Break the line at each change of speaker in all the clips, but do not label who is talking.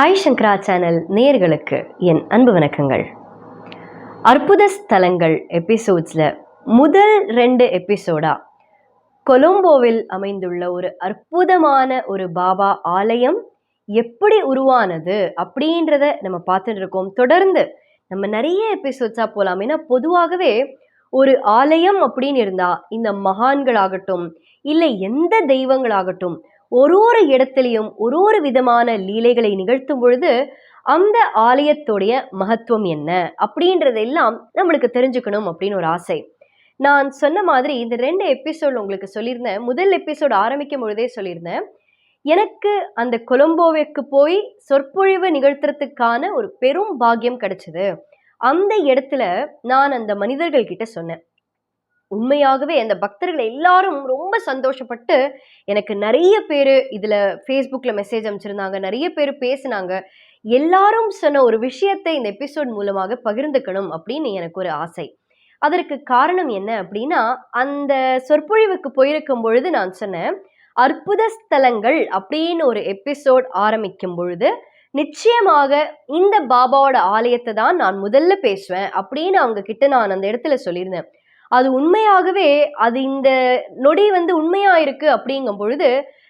சாய் சங்கரா channel நேயர்களுக்கு என் அன்பு வணக்கங்கள். அற்புத ஸ்தலங்கள் எபிசோட்ஸில் முதல் ரெண்டு எபிசோடா கொலம்போவில் அமைந்துள்ள ஒரு அற்புதமான ஒரு பாபா ஆலயம் எப்படி உருவானது அப்படின்றத நம்ம பார்த்துட்டு இருக்கோம். தொடர்ந்து நம்ம நிறைய எபிசோட்ஸாக போகலாம் ஏன்னா பொதுவாகவே ஒரு ஆலயம் அப்படின்னு இருந்தா இந்த மகான்களாகட்டும் இல்லை எந்த தெய்வங்களாகட்டும் ஒரு ஒரு இடத்துலையும் ஒரு ஒரு விதமான லீலைகளை நிகழ்த்தும் பொழுது அந்த ஆலயத்துடைய மகத்துவம் என்ன? அப்படின்றதெல்லாம் நம்மளுக்கு தெரிஞ்சுக்கணும் அப்படின்னு ஒரு ஆசை. நான் சொன்ன மாதிரி இந்த ரெண்டு எபிசோட் உங்களுக்கு சொல்லியிருந்தேன். முதல் எபிசோட் ஆரம்பிக்கும் பொழுதே சொல்லியிருந்தேன். எனக்கு அந்த கொலம்போவிற்கு போய் சொற்பொழிவு நிகழ்த்துறதுக்கான ஒரு பெரும் பாக்கியம் கிடைச்சது. அந்த இடத்துல நான் அந்த மனிதர்கள் கிட்ட சொன்னேன். உண்மையாகவே அந்த பக்தர்கள் எல்லாரும் ரொம்ப சந்தோஷப்பட்டு எனக்கு நிறைய பேர் இதில் ஃபேஸ்புக்கில் மெசேஜ் அமைச்சிருந்தாங்க நிறைய பேர் பேசினாங்க. எல்லாரும் சொன்ன ஒரு விஷயத்தை இந்த எபிசோட் மூலமாக பகிர்ந்துக்கணும் அப்படின்னு எனக்கு ஒரு ஆசை. அதற்கு காரணம் என்ன அப்படின்னா அந்த சொற்பொழிவுக்கு போயிருக்கும் பொழுது நான் சொன்னேன் அற்புத ஸ்தலங்கள் அப்படின்னு ஒரு எபிசோட் ஆரம்பிக்கும் பொழுது நிச்சயமாக இந்த பாபாவோட ஆலயத்தை தான் நான் முதல்ல பேசுவேன் அப்படின்னு அவங்க கிட்ட நான் அந்த இடத்துல சொல்லியிருந்தேன். அது உண்மையாகவே அது இந்த நொடி வந்து உண்மையா இருக்கு அப்படிங்கும் பொழுது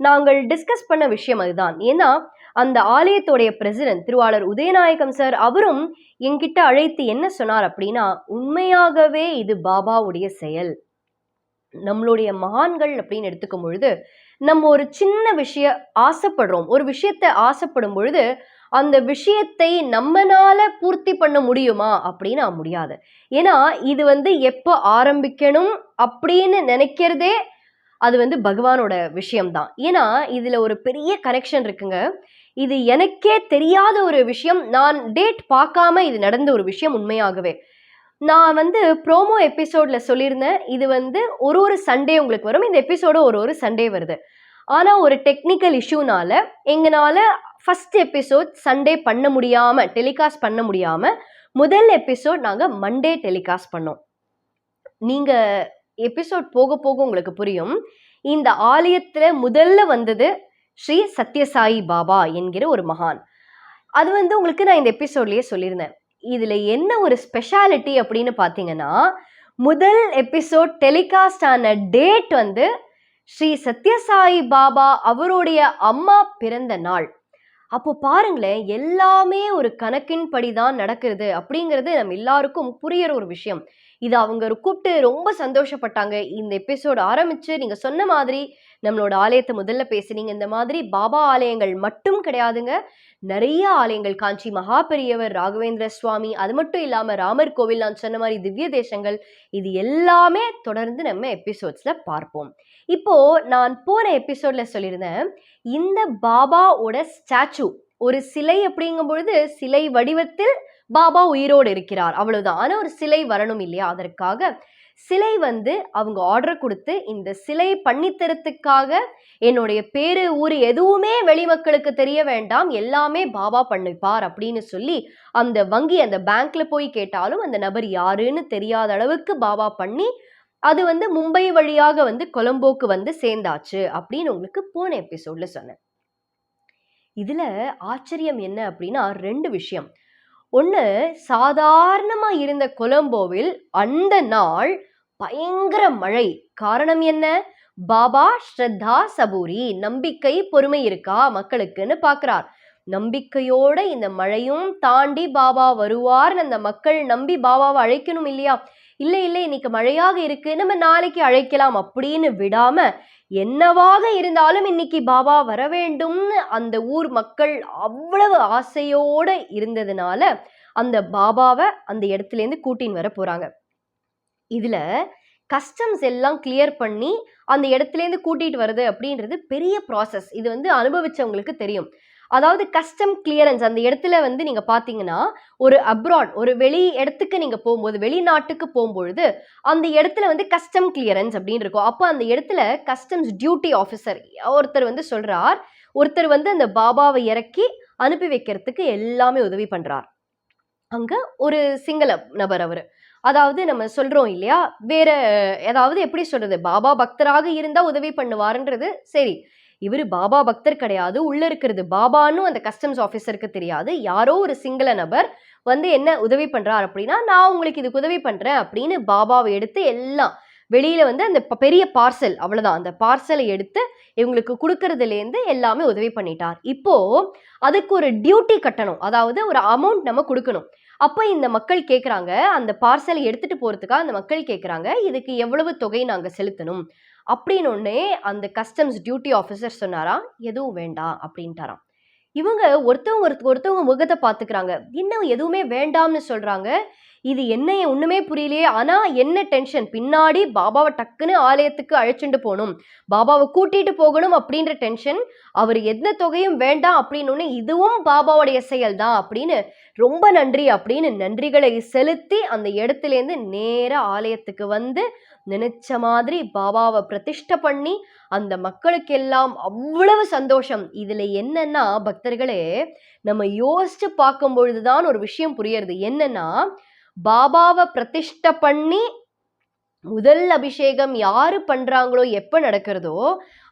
நாங்கள் டிஸ்கஸ் பண்ண விஷயம் அதுதான். ஏன்னா அந்த ஆலயத்தோடைய பிரசிடென்ட் திருவாளர் உதயநாயகம் சார் அவரும் என்கிட்ட அழைத்து என்ன சொன்னார் அப்படின்னா உண்மையாகவே இது பாபாவுடைய செயல். நம்மளுடைய மகான்கள் அப்படின்னு எடுத்துக்கும் பொழுது நம்ம ஒரு சின்ன விஷய ஆசைப்படுறோம். ஒரு விஷயத்தை ஆசைப்படும் பொழுது அந்த விஷயத்தை நம்மனால பூர்த்தி பண்ண முடியுமா? அப்படின்னா முடியாது. ஏன்னா இது வந்து எப்போ ஆரம்பிக்கணும் அப்படின்னு நினைக்கிறதே அது வந்து பகவானோட விஷயம்தான். ஏன்னா இதுல ஒரு பெரிய கனெக்ஷன் இருக்குங்க. இது எனக்கே தெரியாத ஒரு விஷயம். நான் டேட் பார்க்காம இது நடந்த ஒரு விஷயம் உண்மையாகவே. நான் வந்து ப்ரோமோ எபிசோட்ல சொல்லியிருந்தேன். இது வந்து ஒரு ஒரு சண்டே உங்களுக்கு வரும். இந்த எபிசோடு ஒரு ஒரு சண்டே வருது. ஆனால் ஒரு டெக்னிக்கல் இஷ்யூனால எங்களால் ஃபஸ்ட் எபிசோட் சண்டே பண்ண முடியாமல் டெலிகாஸ்ட் பண்ண முடியாமல் முதல் எபிசோட் நாங்கள் மண்டே டெலிகாஸ்ட் பண்ணோம். நீங்கள் எபிசோட் போக போக உங்களுக்கு புரியும். இந்த ஆலயத்தில் முதல்ல வந்தது ஸ்ரீ சத்யசாயி பாபா என்கிற ஒரு மகான். அது வந்து உங்களுக்கு நான் இந்த எபிசோட்லேயே சொல்லியிருந்தேன். இதில் என்ன ஒரு ஸ்பெஷாலிட்டி அப்படின்னு பார்த்தீங்கன்னா முதல் எபிசோட் டெலிகாஸ்ட் ஆன டேட் வந்து ஸ்ரீ சத்யசாயி பாபா அவருடைய அம்மா பிறந்த நாள். அப்போ பாருங்களேன் எல்லாமே ஒரு கணக்கின்படி தான் நடக்கிறது அப்படிங்கிறது நம்ம எல்லாருக்கும் புரியற ஒரு விஷயம். இது அவங்க கூப்பிட்டு ரொம்ப சந்தோஷப்பட்டாங்க. இந்த எபிசோடு ஆரம்பிச்சு நீங்க சொன்ன மாதிரி நம்மளோட ஆலயத்தை முதல்ல பேசுனீங்க. இந்த மாதிரி பாபா ஆலயங்கள் மட்டும் கிடையாதுங்க. நிறைய ஆலயங்கள் காஞ்சி மகா பெரியவர் ராகவேந்திர சுவாமி அது மட்டும் இல்லாம ராமர் கோவில் நான் சொன்ன மாதிரி திவ்ய தேசங்கள் இது எல்லாமே தொடர்ந்து நம்ம எபிசோட்ஸ்ல பார்ப்போம். இப்போ நான் போன எபிசோட்ல சொல்லியிருந்தேன் இந்த பாபாவோட ஸ்டாச்சு ஒரு சிலை அப்படிங்கும் பொழுது சிலை வடிவத்தில் பாபா உயிரோடு இருக்கிறார். அவ்வளவுதான். ஆனா ஒரு சிலை வரணும் இல்லையா? அதற்காக சிலை வந்து அவங்க ஆர்டர் கொடுத்து இந்த சிலை பண்ணித்தரத்துக்காக என்னுடைய பேரு ஊர் எதுவுமே வெளிமக்களுக்கு தெரிய வேண்டாம். எல்லாமே பாபா பண்ணிப்பார் அப்படின்னு சொல்லி அந்த வங்கி அந்த பேங்க்ல போய் கேட்டாலும் அந்த நபர் யாருன்னு தெரியாத அளவுக்கு பாபா பண்ணி அது வந்து மும்பை வழியாக வந்து கொலம்போக்கு வந்து சேர்ந்தாச்சு அப்படின்னு உங்களுக்கு போன எபிசோட்ல சொன்னேன். இதுல ஆச்சரியம் என்ன அப்படின்னா ரெண்டு விஷயம். ஒன்று சாதாரணமாக இருந்த கொலம்போவில் அந்த நாள் பயங்கர மழை. காரணம் என்ன? பாபா ஸ்ரத்தா சபூரி நம்பிக்கை பொறுமை இருக்கா மக்களுக்குன்னு பார்க்குறார் நம்பிக்கையோட இந்த மழையும் தாண்டி பாபா வருவார்னு அந்த மக்கள் நம்பி பாபாவை அழைக்கணும் இல்லையா? இல்லை இல்லை இன்னைக்கு மழையாக இருக்கு நம்ம நாளைக்கு அழைக்கலாம் அப்படின்னு விடாம என்னவாக இருந்தாலும் இன்னைக்கு பாபா வர வேண்டும்னு அந்த ஊர் மக்கள் அவ்வளவு ஆசையோட இருந்ததுனால அந்த பாபாவை அந்த இடத்துலேருந்து கூட்டின்னு வர போறாங்க. இதுல கஸ்டம்ஸ் எல்லாம் கிளியர் பண்ணி அந்த இடத்துலேருந்து கூட்டிகிட்டு வருது அப்படின்றது பெரிய ப்ராசஸ் இது வந்து அனுபவிச்சவங்களுக்கு தெரியும். அதாவது கஸ்டம் கிளியரன்ஸ் அந்த இடத்துல வந்து நீங்க பாத்தீங்கன்னா ஒரு அப்ராட் ஒரு வெளி இடத்துக்கு நீங்க போகும்போது வெளிநாட்டுக்கு போகும்பொழுது அந்த இடத்துல வந்து கஸ்டம் கிளியரன்ஸ் அப்படின்னு இருக்கும். அப்போ அந்த இடத்துல கஸ்டம்ஸ் டியூட்டி ஆஃபீஸர் ஒருத்தர் வந்து சொல்றார். ஒருத்தர் வந்து அந்த பாபாவை இறக்கி அனுப்பி வைக்கிறதுக்கு எல்லாமே உதவி பண்றார். அங்க ஒரு சிங்கள நபர் அவர். அதாவது நம்ம சொல்றோம் இல்லையா வேற ஏதாவது எப்படி சொல்றது? பாபா பக்தராக இருந்தா உதவி பண்ணுவாருன்றது சரி. இவர் பாபா பக்தர் கிடையாது உள்ளே இருக்கிறது பாபான்னு அந்த கஸ்டம்ஸ் ஆஃபீஸருக்கு தெரியாது. யாரோ ஒரு சிங்கள நபர் வந்து என்ன உதவி பண்ணுறார் அப்படின்னா நான் உங்களுக்கு இதுக்கு உதவி பண்ணுறேன் அப்படின்னு பாபாவை எடுத்து எல்லாம் வெளியில் வந்து அந்த ப- பெரிய பார்சல் அவ்வளோதான் அந்த பார்சலை எடுத்து இவங்களுக்கு கொடுக்கறதுலேருந்து எல்லாமே உதவி பண்ணிட்டார். இப்போது அதுக்கு ஒரு டியூட்டி கட்டணும். அதாவது ஒரு அமௌண்ட் நம்ம கொடுக்கணும். அப்போ இந்த மக்கள் கேட்குறாங்க அந்த பார்சலை எடுத்துகிட்டு போகிறதுக்காக அந்த மக்கள் கேட்குறாங்க இதுக்கு எவ்வளவு தொகை நாங்கள் செலுத்தணும்? அப்படின்னு அந்த கஸ்டம்ஸ் டியூட்டி ஆஃபீஸர் சொன்னாராம் எதுவும் வேண்டாம் அப்படின்ட்டாராம். இவங்க ஒருத்தவங்க ஒருத்தவங்க முகத்தை பார்த்துக்கிறாங்க. இன்னும் எதுவுமே வேண்டாம்னு சொல்றாங்க. இது என்ன ஒண்ணுமே புரியலையே. ஆனா என்ன டென்ஷன் பின்னாடி பாபாவை டக்குன்னு ஆலயத்துக்கு அழைச்சிட்டு போகணும். பாபாவை கூட்டிட்டு போகணும் அப்படின்ற டென்ஷன் அவர் எந்த தொகையும் வேண்டாம் அப்படின்னு இதுவும் பாபாவுடைய செயல் தான் அப்படின்னு ரொம்ப நன்றி அப்படின்னு நன்றிகளை செலுத்தி அந்த இடத்துலேருந்து நேராக ஆலயத்துக்கு வந்து நினைச்ச மாதிரி பாபாவை பிரதிஷ்டை பண்ணி அந்த மக்களுக்கெல்லாம் அவ்வளவு சந்தோஷம். இதுல என்னன்னா பக்தர்களே நம்ம யோசிச்சு பார்க்கும் பொழுதுதான் ஒரு விஷயம் புரியறது. என்னன்னா பாபாவை பிரதிஷ்டை பண்ணி முதல் அபிஷேகம் யாரு பண்றாங்களோ எப்ப நடக்கிறதோ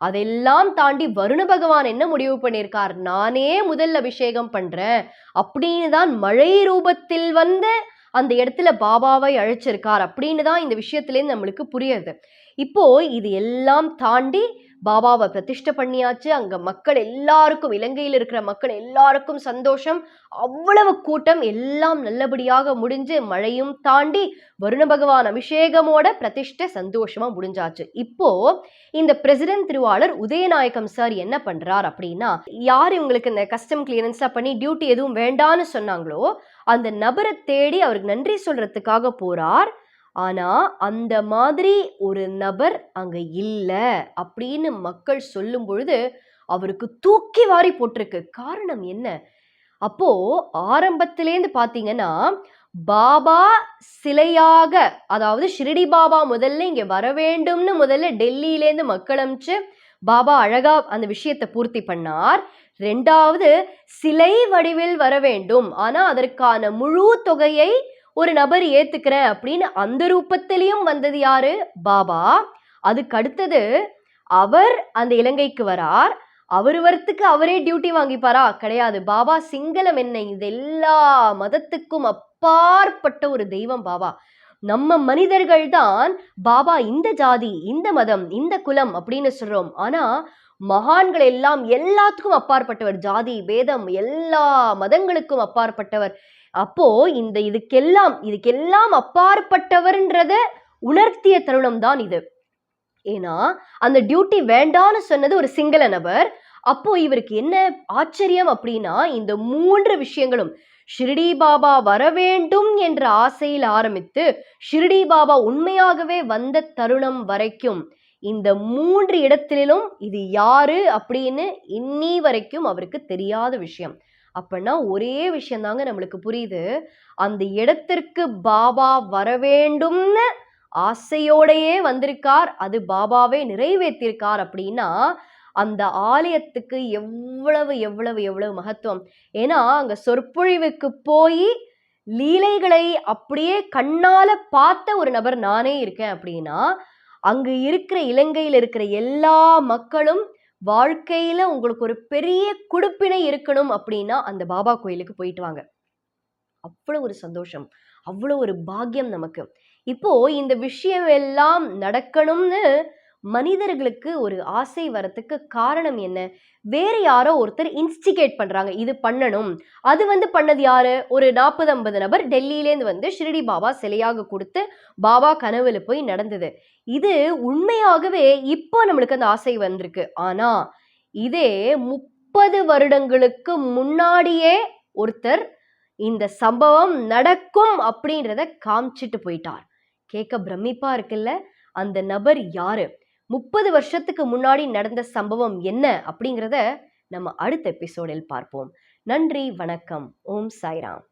அதெல்லாம் தாண்டி வருண பகவான் என்ன முடிவு பண்ணியிருக்கார் நானே முதல் அபிஷேகம் பண்றேன் அப்படின்னு தான் மழை ரூபத்தில் வந்து அந்த இடத்துல பாபாவை அழைச்சிருக்கார் அப்படின்னு தான் இந்த விஷயத்துலேருந்து நம்மளுக்கு புரியுது. இப்போ இது எல்லாம் தாண்டி பாபாவை பிரதிஷ்டை பண்ணியாச்சு. அங்க மக்கள் எல்லாருக்கும் இலங்கையில் இருக்கிற மக்கள் எல்லாருக்கும் சந்தோஷம். அவ்வளவு கூட்டம் எல்லாம் நல்லபடியாக முடிஞ்சு மழையும் தாண்டி வருண பகவான் அபிஷேகமோட பிரதிஷ்டை சந்தோஷமா முடிஞ்சாச்சு. இப்போ இந்த பிரசிடென்ட் திருவாளர் உதயநாயகம் சார் என்ன பண்றார் அப்படின்னா யார் இவங்களுக்கு இந்த கஸ்டம் கிளியரன்ஸா பண்ணி டியூட்டி எதுவும் வேண்டான்னு சொன்னாங்களோ அந்த நபரை தேடி அவருக்கு நன்றி சொல்றதுக்காக போறார். ஆனால் அந்த மாதிரி ஒரு நபர் அங்கே இல்லை அப்படின்னு மக்கள் சொல்லும் பொழுது அவருக்கு தூக்கி வாரி போட்டிருக்கு. காரணம் என்ன? அப்போ ஆரம்பத்திலேருந்து பார்த்தீங்கன்னா பாபா சிலையாக அதாவது ஷிரடி பாபா முதல்ல இங்கே வர வேண்டும்னு முதல்ல டெல்லியிலேருந்து மக்கள் அமிச்சு பாபா அழகா அந்த விஷயத்தை பூர்த்தி பண்ணார். ரெண்டாவது சிலை வடிவில் வர வேண்டும். ஆனால் அதற்கான முழு தொகையை ஒரு நபர் ஏத்துக்கிறேன் அப்படின்னு அந்த ரூபத்திலையும் வந்தது யாரு? பாபா. அதுக்கு அடுத்தது அவர் அந்த இலங்கைக்கு வரார். அவர் வரத்துக்கு அவரே டியூட்டி வாங்கிப்பாரா? கிடையாது. பாபா சிங்களம் என்ன? இது எல்லா மதத்துக்கும் அப்பாற்பட்ட ஒரு தெய்வம் பாபா. நம்ம மனிதர்கள் தான் பாபா இந்த ஜாதி இந்த மதம் இந்த குலம் அப்படின்னு சொல்றோம். ஆனா மகான்கள் எல்லாம் எல்லாத்துக்கும் அப்பாற்பட்டவர். ஜாதி பேதம் எல்லா மதங்களுக்கும் அப்பாற்பட்டவர். அப்போ இந்த இதுக்கெல்லாம் இதுக்கெல்லாம் அப்பாற்பட்டவர்ன்றத உணர்த்திய தருணம் தான் இது. ஏன்னா அந்த டியூட்டி வேண்டான்னு சொன்னது ஒரு சிங்கள நபர். அப்போ இவருக்கு என்ன ஆச்சரியம் அப்படின்னா இந்த மூன்று விஷயங்களும். ஷிரடி பாபா வர வேண்டும் என்ற ஆசையில் ஆரம்பித்து ஷிரடி பாபா உண்மையாகவே வந்த தருணம் வரைக்கும் இந்த மூன்று இடத்திலும் இது யாரு அப்படின்னு இன்னி வரைக்கும் அவருக்கு தெரியாத விஷயம். அப்படின்னா ஒரே விஷயந்தாங்க நம்மளுக்கு புரியுது. அந்த இடத்திற்கு பாபா வரவேண்டும்னு ஆசையோடையே வந்திருக்கார். அது பாபாவே நிறைவேற்றிருக்கார் அப்படின்னா அந்த ஆலயத்துக்கு எவ்வளவு எவ்வளவு எவ்வளவு மகத்துவம். ஏன்னா அங்க சொற்பொழிவுக்கு போய் லீலைகளை அப்படியே கண்ணால பார்த்த ஒரு நபர் நானே இருக்கேன் அப்படின்னா அங்கு இருக்கிற இலங்கையில் இருக்கிற எல்லா மக்களும் வாழ்க்கையில் உங்களுக்கு ஒரு பெரிய குடுப்பினை இருக்கணும் அப்படின்னா அந்த பாபா கோயிலுக்கு போயிட்டு வாங்க. அவ்வளோ ஒரு சந்தோஷம். அவ்வளோ ஒரு பாக்கியம் நமக்கு. இப்போ இந்த விஷயம் எல்லாம் நடக்கணும்னு மனிதர்களுக்கு ஒரு ஆசை வரத்துக்கு காரணம் என்ன? வேற யாரோ ஒருத்தர் இன்ஸ்டிகேட் பண்றாங்க. இது பண்ணணும். அது வந்து பண்ணது யாரு? ஒரு நாற்பது ஐம்பது நபர் டெல்லியிலேருந்து வந்து ஷிரடி பாபா சிலையாக கொடுத்து பாபா கனவுல போய் நடந்தது. இது உண்மையாகவே இப்போ நம்மளுக்கு அந்த ஆசை வந்திருக்கு. ஆனா இதே முப்பது வருடங்களுக்கு முன்னாடியே ஒருத்தர் இந்த சம்பவம் நடக்கும் அப்படின்றத காமிச்சிட்டு போயிட்டார். கேட்க பிரமிப்பா இருக்குல்ல? அந்த நபர் யாரு? முப்பது வருஷத்துக்கு முன்னாடி நடந்த சம்பவம் என்ன அப்படிங்கிறத நம்ம அடுத்த எபிசோடில் பார்ப்போம். நன்றி வணக்கம். ஓம் சாய்ராம்.